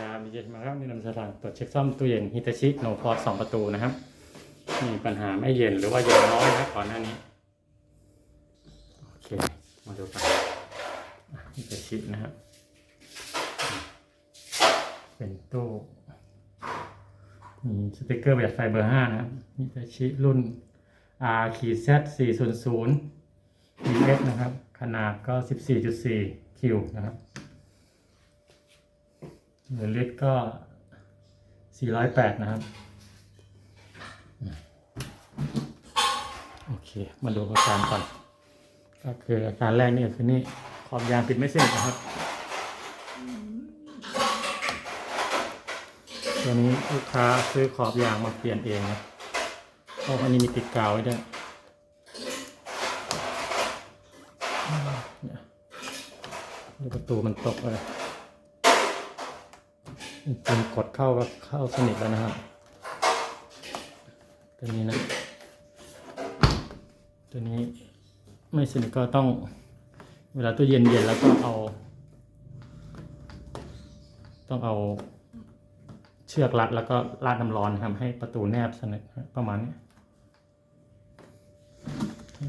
ครับดีเจมาครับนี่นำสถานตรวจเช็คซ่อมตู้เย็นฮิตาชิโนพอร์ตสองประตูนะครับ มีปัญหาไม่เย็นหรือว่าเย็นน้อยนะครับก่อนหน้านี้ โอเค มาดูกันฮิตาชินะครับ เป็นตู้มีสติกเกอร์แบบไฟเบอร์ห้านะครับฮิตาชิรุ่น R ขีด Z 400 EX นะครับ ขนาดก็14.4คิวนะครับ หรือลิตรก็ 408 นะครับ โอเค มาดูอาการก่อน ก็คืออาการแรกนี่คือนี่ขอบยางปิดไม่สนิทนะครับ ตัวนี้ลูกค้าซื้อขอบยางมาเปลี่ยนเองนะเพราะอันนี้มีติดกาวไว้ด้วยนี่ประตูมันตกเลย ป็นกดเข้าก็เข้าสนิทแล้วนะครับ ตัวนี้นะ ตัวนี้ไม่สนิทก็ต้อง เวลาตู้เย็นเย็นแล้วก็เอา ต้องเอาเชือกรัดแล้วก็ราดน้ำร้อนนะครับให้ประตูแนบสนิทประมาณนี้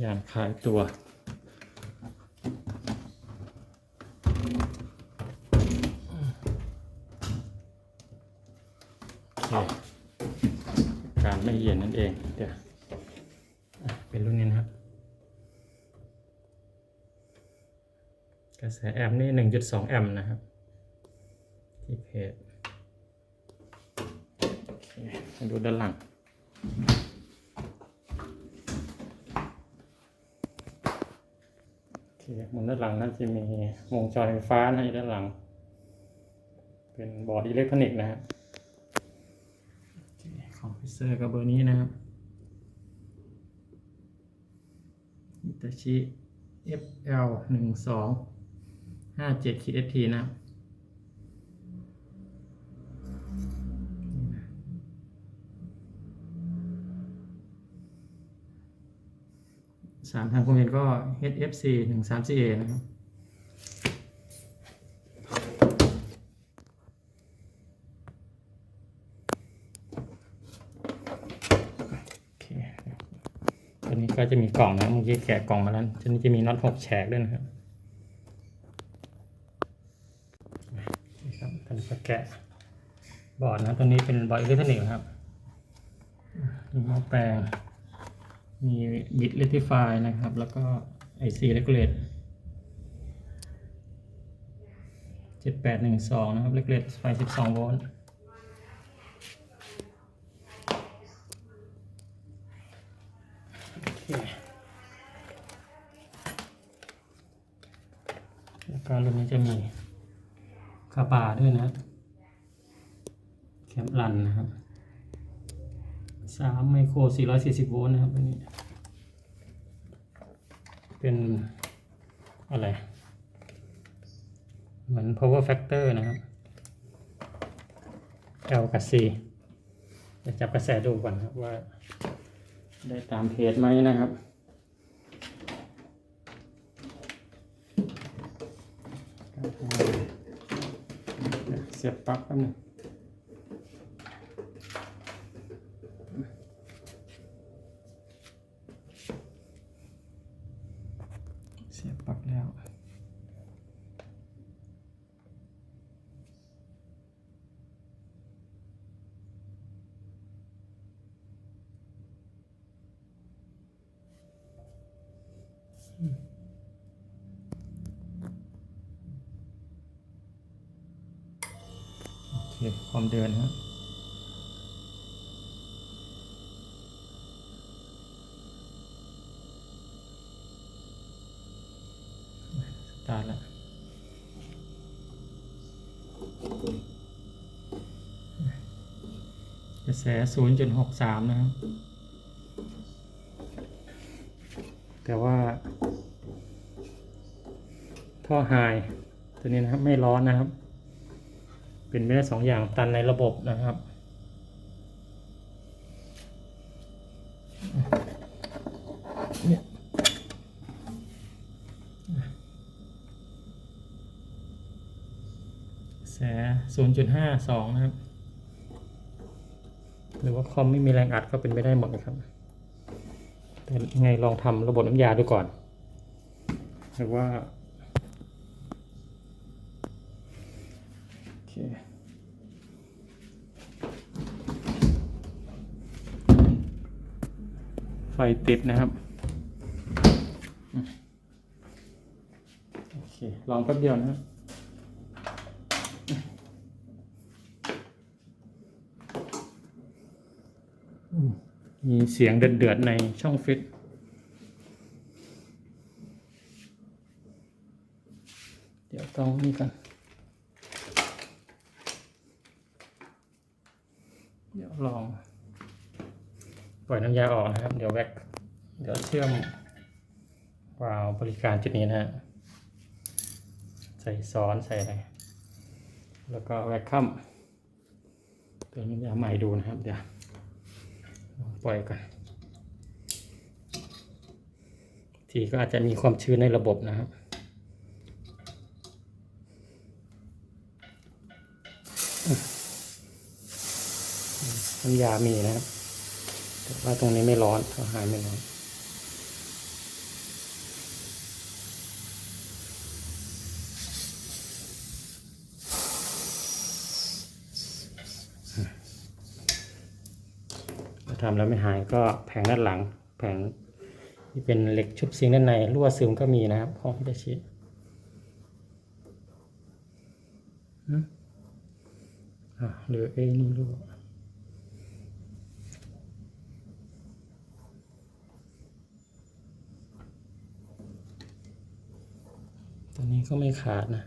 อย่างคลายตัว โอเค การไม่เย็นนั่นเองเดี๋ยวเป็นรุ่นนี้นะครับ กระแสแอมป์นี่ 1.2 แอมป์นะครับ ที่เพจโอเคมาดูด้านหลังโอเคบนด้านหลังนั่นจะมีวงจรไฟฟ้าในด้านหลัง เป็นบอร์ดอิเล็กทรอนิกส์นะครับ คอมพิเซอร์ก็เบอร์นี้นะครับฮิตาชิ FL หนึ่งสองห้าเจ็ดขีด ST นะครับสามทางคอมเมนต์ก็ HFC หนึ่งสาม CA นะครับ โอเคตัวนี้ก็ จะมีกล่องนะเมื่อกี้แกะกล่องมาแล้วตัวนี้จะมีน็อตหกแฉกด้วยนะครับนี่ครับตอนนี้ก็แกะบอร์ดนะตัวนี้เป็นบอร์ดอิเล็กทรอนิกส์ครับมีหม้อแปลง มีบิตเลติฟายนะครับ แล้วก็ไอซีเรกูเลตเจ็ดแปดหนึ่งสองนะครับเรกูเลตไฟสิบสองโวลต์ โอเค แล้วก็รุ่นนี้จะมีคาบาด้วยนะแคมรันนะครับสามไมโครสี่ร้อยสี่สิบโวลต์นะครับอันนี้ เป็นอะไร เหมือน power factor นะครับ L กับ C จะจับกระแสดูก่อนครับว่า ได้ตามเพจไหมนะครับ สียบปลั๊กแป๊บนึงเสียบปลั๊กแล้ว โอเคความเดินครับสตาร์ทแล้วกระแส 0.63 นะครับ แต่ว่า ท่อไฮตัวนี้นะครับ ไม่ร้อนนะครับ เป็นไปได้สองอย่างตันในระบบนะครับ เนี่ยแสศูนย์จุดห้าสองนะครับ หรือว่าคอมไม่มีแรงอัดก็เป็นไปได้หมดนะครับแต่ไงลองทำระบบน้ำยาดูก่อนหรือว่า โอเค ไฟติดนะครับโอเคลองแป๊บเดียวนะครับมีเสียงเดือดๆในช่องฟิตเดี๋ยวต้องนี่กัน เดี๋ยวลอง ปล่อยน้ำยาออกนะครับ เดี๋ยวแว็ก เดี๋ยวเชื่อมวาล์วบริการจุดนี้นะฮะ ใส่ซ้อนใส่อะไร แล้วก็แว็กคัมเติมน้ำยาใหม่ดูนะครับ เดี๋ยวปล่อยก่อน ทีก็อาจจะมีความชื้นในระบบนะครับน้ำยามีนะครับ แต่ว่าตรงนี้ไม่ร้อนเขาหายไม่ร้อนถ้าทำแล้วไม่หายก็แผงด้านหลัง แผงที่เป็นเหล็กชุบซิงด้านในรั่วซึมก็มีนะครับของพิตาชิหืมอะหรือเอ้นี่รั่ว ตัวนี้ก็ไม่ขาดนะ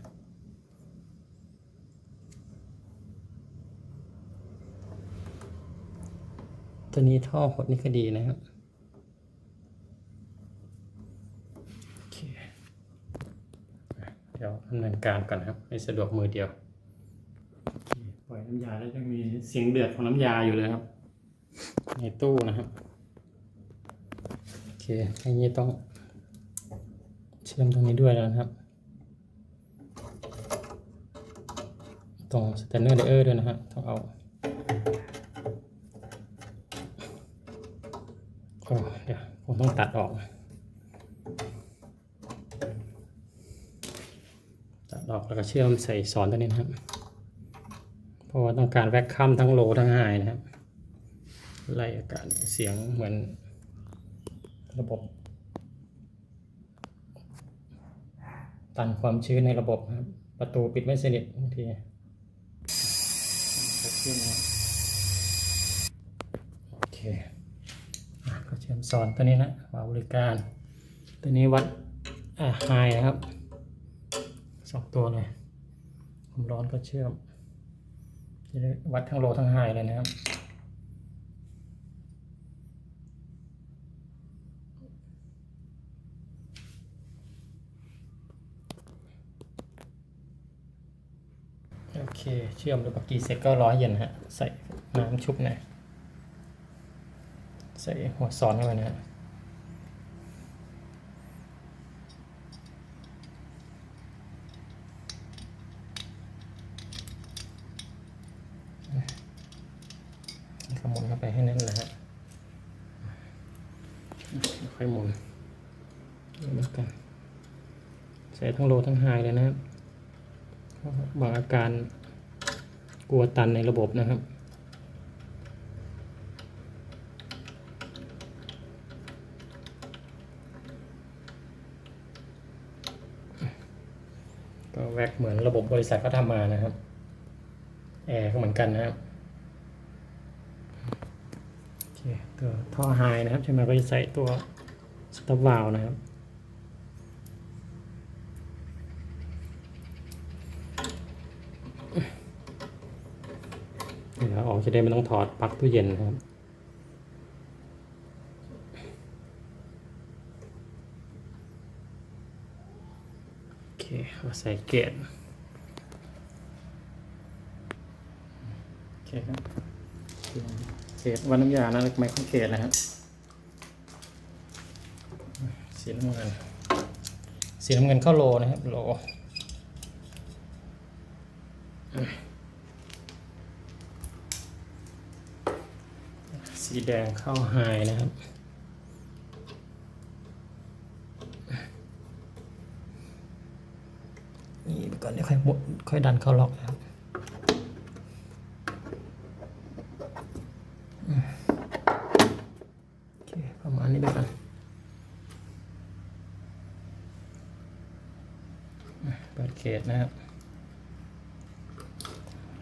ตัวนี้ท่อหดนี่ก็ดีนะครับโอเคเดี๋ยวดำเนินการก่อนครับให้สะดวกมือเดียวโอเคปล่อยน้ำยาแล้วจะมีเสียงเดือดของน้ำยาอยู่เลยครับ ในตู้นะครับ โอเคอันนี้ต้องเชื่อมตรงนี้ด้วยแล้วนะครับ ตรงสแตนเนอร์เลเยอร์ด้วยนะฮะต้องเอาเดี๋ยวผมต้องตัดออก ตัดออกแล้วก็เชื่อมใส่สอนตัวนี้นะครับ เพราะว่าต้องการแวคคัมทั้งโลทั้งไฮนะครับ ไล่อากาศเสียงเหมือนระบบ ตันความชื้นในระบบครับ ประตูปิดไม่สนิทบางที ขึ้นะโอเคอก็เชื่อมสอนตัวนี้นะวาบริการ ตัวนี้วัดอ่าไฮนะครับสองตัวเลยความร้อนก็เชื่อมจะได้วัดทั้งโลทั้งไฮเลยนะครับ โอ เคเชื่อมดูปากกีเสร็จก็ร้อยเย็นฮะ ใส่น้ำชุบหน่อยใส่หัวซ้อนเข้าไปนะฮะขมุนเข้าไปให้แน่นนะฮะค่อยหมุนดูเหมือนกันใส่ทั้งโลทั้งไฮเลยนะครับเพราะบางอาการ กลัวตันในระบบนะครับก็แวกเหมือนระบบบริษัทเขาทำมานะครับ แอร์ก็เหมือนกันนะครับโอเคตัวท่อไฮนะครับใช่ไหมก็จะใส่ตัวสต็อปวาลนะครับ เดี๋ยวออกจะได้ไม่ต้องถอดปลั๊กตู้เย็นนะครับโอเคเอาใส่เกตโอเคครับเกตวันน้ำยานะไมโครเกตนะครับสีน้ำเงินสีน้ำเงินเข้าโลนะครับโล สีแดงเข้าไฮนะครับ นี่ก่อนเดี๋ยวค่อยบดค่อยดันเข้าล็อกนะครับโอเคประมาณนี้ไปก่อนเปิดเกตนะครับ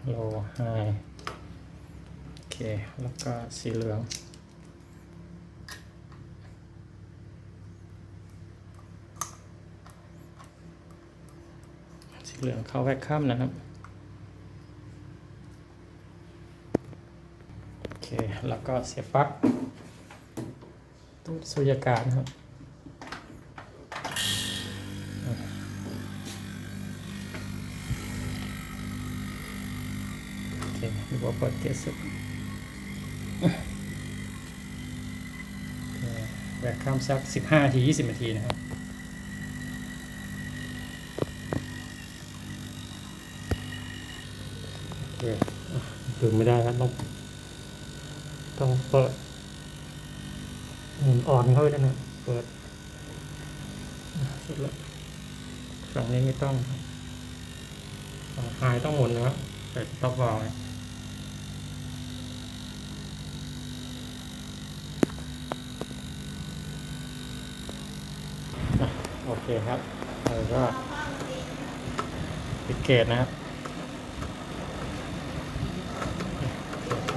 โลไฮ เค แล้วก็สีเหลืองสีเหลืองเข้าแวคคัมนะครับ โอเค แล้วก็เสียบปลั๊กตู้สุญญากาศนะครับโอเคดูว่าเปิดเกส สุดแวคคัมสักสิบห้าทียี่สิบนาทีนะครับโอเคดึงไม่ได้ครับต้องต้องเปิดหมุนอ่อนเข้าไปด้วยนะเปิดเสร็จแล้วฝั่งนี้ไม่ต้องฝั่งหายต้องหมุนนะครับเปิดต็อปวอลไว้อะโอ เคครับแล้วก็ปิดเกตนะครับ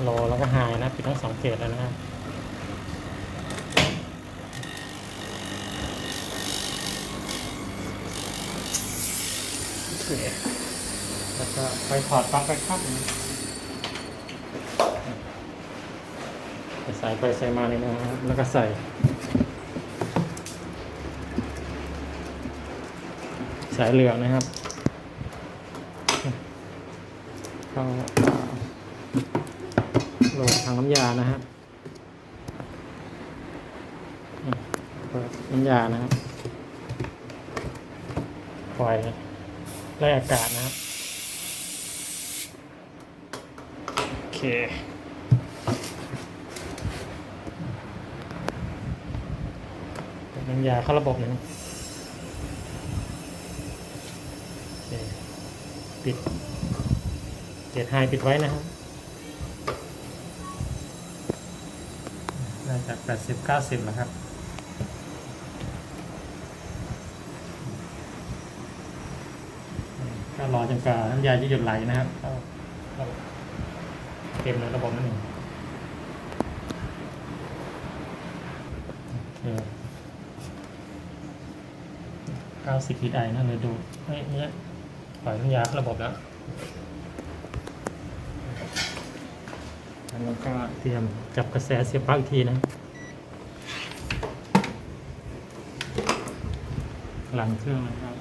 โลแล้วก็ไฮนะ ปิดทั้งสองเกตแล้วนะครับโอเคแล้วก็ไปถอดปลั๊กไปครับใส่ไปใส่มาเลยนะครับแล้วก็ใส่ สายเหลืองนะครับเข้าโหลดทางน้ำยานะฮะอืมเปิดน้ำยานะครับ ปล่อยไล่อากาศนะครับ โอเคน้ำยาเข้าระบบนึ่งโอเค ปิด เกียร์ไฮปิดไว้นะครับได้จาก 80 90แล้วครับก็รอจนกว่าน้ำยาจะหยุดไหลนะครับก็ก็เต็มในระบบนั่นเองโอเค90ลิตรไอนั่นเลยดูเฮ้ยเนี่ยปล่อยน้ำยาเข้าระบบแล้ว แล้วก็เตรียมจับกระแสเสียบปลั๊กอีกทีนะ หลังเครื่องนะครับ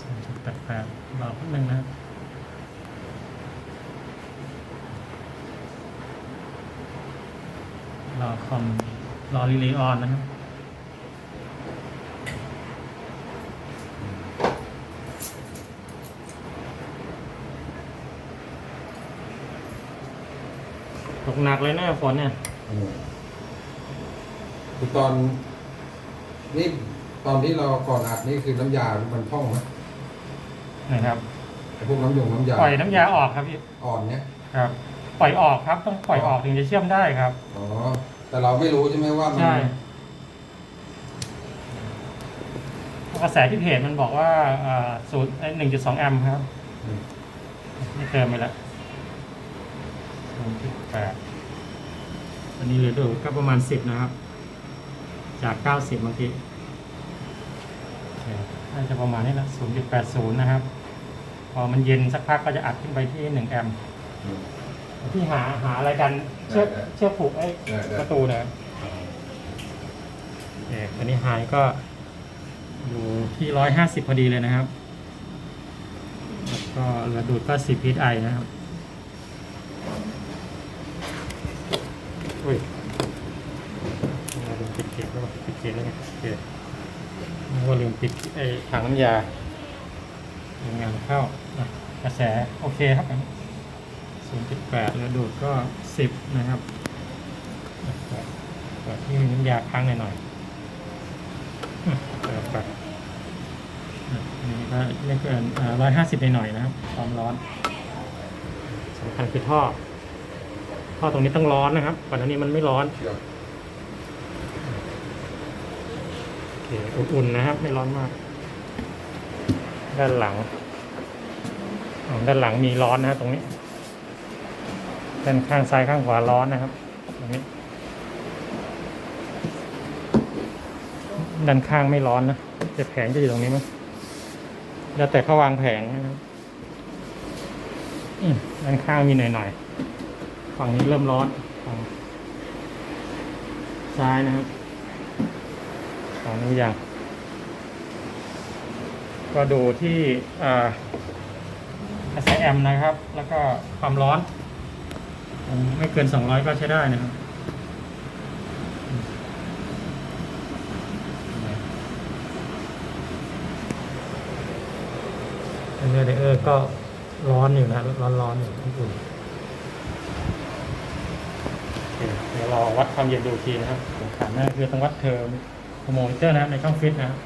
สองจุดแปดแปดรอแป๊บนึงนะครับรอคอมรอรีเลย์ออนนะครับ ตกหนักเลยนะฝนเนี่ย อืมคือตอน นี่ตอนที่เราก่อนอัดนี่คือน้ำยา มันพร่องไหมนะครับ ไอ้พวกน้ำยงน้ำยาปล่อยน้ำยาออกครับพี่อ่อนเนี้ยครับ ปล่อยออกครับ ต้องปล่อยออกถึงจะเชื่อมได้ครับ อ๋อ แต่เราไม่รู้ใช่ไหมว่ามันใช่กระแสที่เพจมันบอกว่าศูนย์หนึ่งจุดสองแอมป์ครับอืมนี่เติมไปแล้ว ศูนย์จุดแปดอันนี้เหลือดูก็ประมาณสิบนะครับ จากเก้าสิบเมื่อกี้โอเคน่าจะประมาณนี้ละศูนย์จุดแปดศูนย์นะครับ พอมันเย็นสักพักก็จะอัดขึ้นไปที่หนึ่งแอมป์อืมที่หาหาอะไรกันเชือกได้ได้เชือกผูกไอ้ได้ได้ ประตูนะครับโอเคอันนี้หายก็อยู่ที่ร้อยห้าสิบพอดีเลยนะครับ แล้วก็เหลือดูดก็สิบพีไอนะครับ อุ้ย ปิดไอ้ถังน้ำยาทำงานเข้ากระแสโอเคครับศูนย์จุดแปดแล้วดูดก็สิบนะครับเปิดที่มีน้ำยาค้างหน่อยๆอะเปิดไปอะอันนี้ก็ไม่เกินร้อยห้าสิบหน่อยๆนะครับความร้อนสำคัญคือท่อ ท่อตรงนี้ต้องร้อนนะครับก่อนหน้านี้มันไม่ร้อน เชื่ คอุ่นๆนะครับ ไม่ร้อนมาก ด้านหลังอ๋อด้านหลังมีร้อนนะครับตรงนี้ ด้านข้างซ้ายข้างขวาร้อนนะครับ ตรงนี้ ด้านข้างไม่ร้อนนะแต่แผงจะอยู่ตรงนี้มั้งแล้วแต่เขาวางแผงนะครับด้านข้างมีหน่อยๆ ฝั่งนี้เริ่มร้อนฝั่งซ้ายนะครับ ของนี้ยัง ก็ดูที่อ่า SIM นะครับ แล้วก็ความร้อน ไม่เกิน 200 ก็ใช้ได้นะครับอันนี้เดอร์ก็ร้อนอยู่นะร้อนร้อนอยู่อุ่นเดี๋ยวเราวัดความเย็นดูทีนะครับสำคัญนั่นคือต้องวัดเทอ ร์โมมิเตอร์นะครับในช่องฟิตนะครับ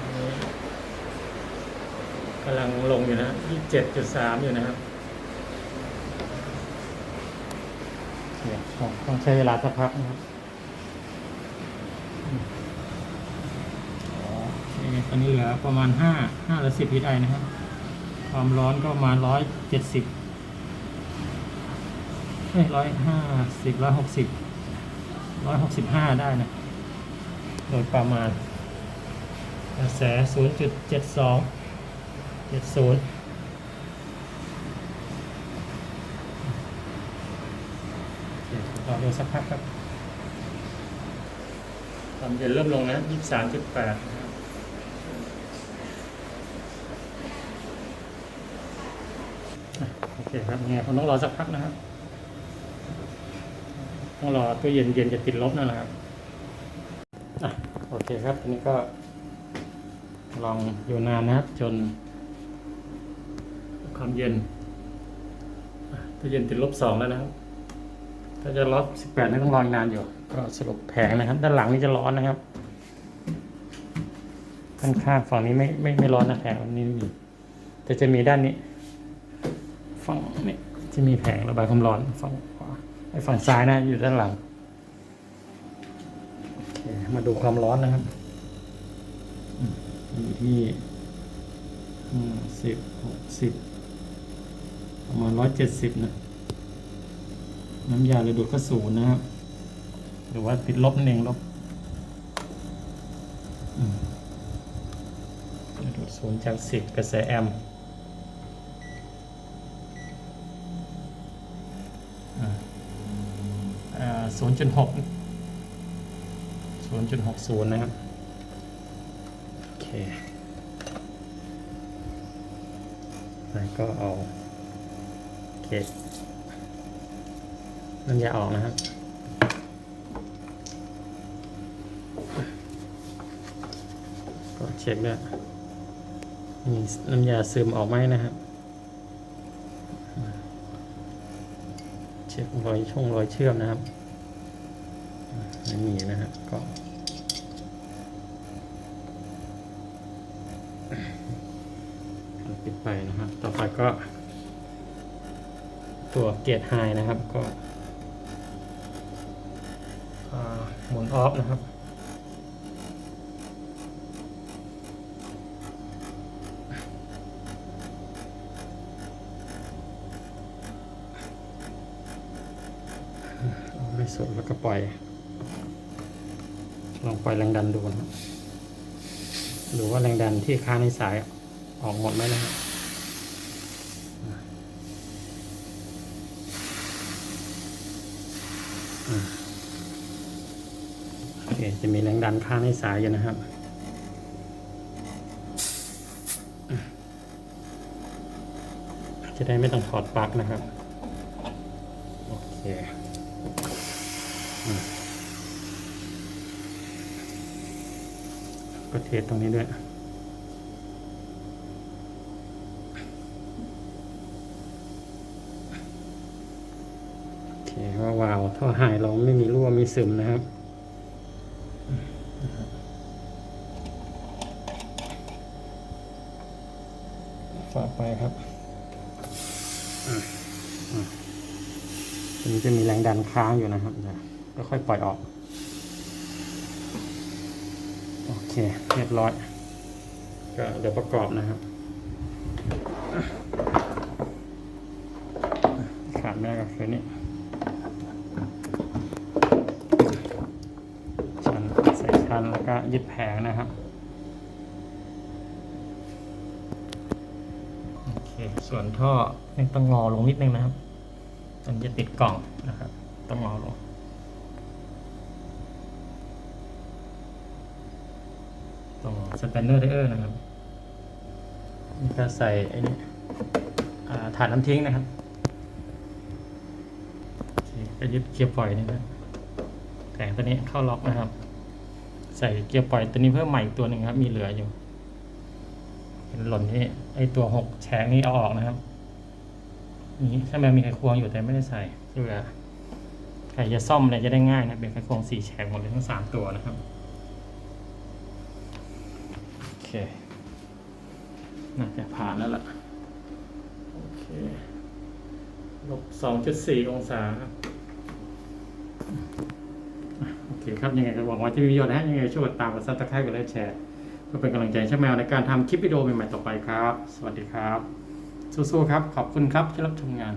อันนี้กำลังลงอยู่นะยี่สิบเจ็ดจุดสามอยู่นะครับเนี่ยต้องต้องใช้เวลาสักพักนะครับอืมอ๋อโอเคตอนนี้เหลือประมาณห้าห้าหรือสิบพีไอนะครับ ความร้อนก็ประมาณร้อยเจ็ดสิบเอ้ร้อยห้าสิบร้อยหกสิบ ร้อยหกสิบห้าได้นะ โดยประมาณกระแสศูนย์จุดเจ็ดสองเจ็ดศูนย์รอดูสักพักครับความเย็นเริ่มลงนะยี่สิบสามจุดแปดโอเคครับเนี่ยผมต้องรอสักพักนะครับ ต้องรอตู้เย็นเย็นจะติดลบนั่นแหละครับอะโอเคครับทีนี้ก็ ลองอยู่นานนะครับ จน ความเย็นตู้เย็นติดลบสองแล้วนะครับ ถ้าจะลบสิบแปดนี่ต้องรออีกนานอยู่ ก็สรุปแผงนะครับ ด้านหลังนี่จะร้อนนะครับข้างข้างฝั่งนี้ไม่ไม่ไม่ร้อนนะแผงนี้มี แต่จะมีด้านนี้ ฝั่งนี้จะมีแผงระบายความร้อนฝั่ง ไอ้ฝั่งซ้ายนะอยู่ด้านหลังมาดูความร้อนนะครับอยู่ที่ห้าสิบหกสิบประมาณร้อยเจ็ดสิบนะ น้ำยาระดูดก็ศูนย์นะครับ หรือว่าติดลบนั่นเองลบดูดศูนย์จากสิบกระแสแอมป์ ศูนย์จุดหกศูนย์จุดหกศูนย์นะครับโอเคแล้วก็เอาเกจน้ำยาออกนะครับก็เช็คด้วยมีน้ำยาซึมออกไหมนะครับเช็ครอยช่องรอยเชื่อมนะครับ นะครับก็ปิดไปนะครับ ต่อไปก็ ตัวเกียร์ไฮนะครับก็หมุนออฟนะครับไม่สุดแล้วก็ปล่อย ลองปล่อยแรงดันดูนะครับดูว่าแรงดันที่ค้างในสายออกหมดไหมนะครับอ่าโอเค จะมีแรงดันค้างในสายอยู่นะครับจะได้ไม่ต้องถอดปลั๊กนะครับ โอเค โอ ก็เทสตรงนี้ด้วยโอเคว่าวาวท่อหายเราไม่มีรั่วมีซึมนะครับฝาไปครับอืมอืมตรงนี้จะมีแรงดันค้างอยู่นะครับก็ค่อยปล่อยออก โอ เคเรียบร้อย ก็เดี๋ยวประกอบนะครับขาดไม่ได้ก็คือนี่ชั้นใส่ชั้นแล้วก็ยึดแผงนะครับโอเคส่วนท่อยังต้องงอลงนิดนึงนะครับมันจะติดกล่องนะครับ ต้องงอลง ตรงส แปนเนอร์ไดเออร์นะครับนี่ก็ใส่ไอ้นี่ฐานน้ำทิ้งนะครับโอเคก็ยึดเกียร์ปล่อยนี่นะแผงตัวนี้เข้าล็อกนะครับ ใส่เกียร์ปล่อยตัวนี้เพิ่มใหม่อีกตัวหนึ่งครับ มีเหลืออยู่เป็นหล่นที่ไอตัวหกแฉกนี้เอาออกนะครับนี่ถ้ามันมีไขควงอยู่แต่ไม่ได้ใส่เพื่อใครจะซ่อมอะไรจะได้ง่ายนะเป็นไขควงสี่แฉกหมดเลยทั้งสามตัวนะครับ น่าจะผ่านแล้วล่ะ โอเคลบสองจุดสี่องศาครับอะโอเคครับ ยังไงก็หวังว่าจะมีประโยชน์นะฮะยังไงช่วยกดตามกดซับสไครต์กดไลค์แชร์เพื่อเป็นกำลังใจให้ช่างแมวในการทำคลิปวิดีโอใหม่ๆต่อไปครับ สวัสดีครับ สู้ๆครับ ขอบคุณครับที่รับชมงาน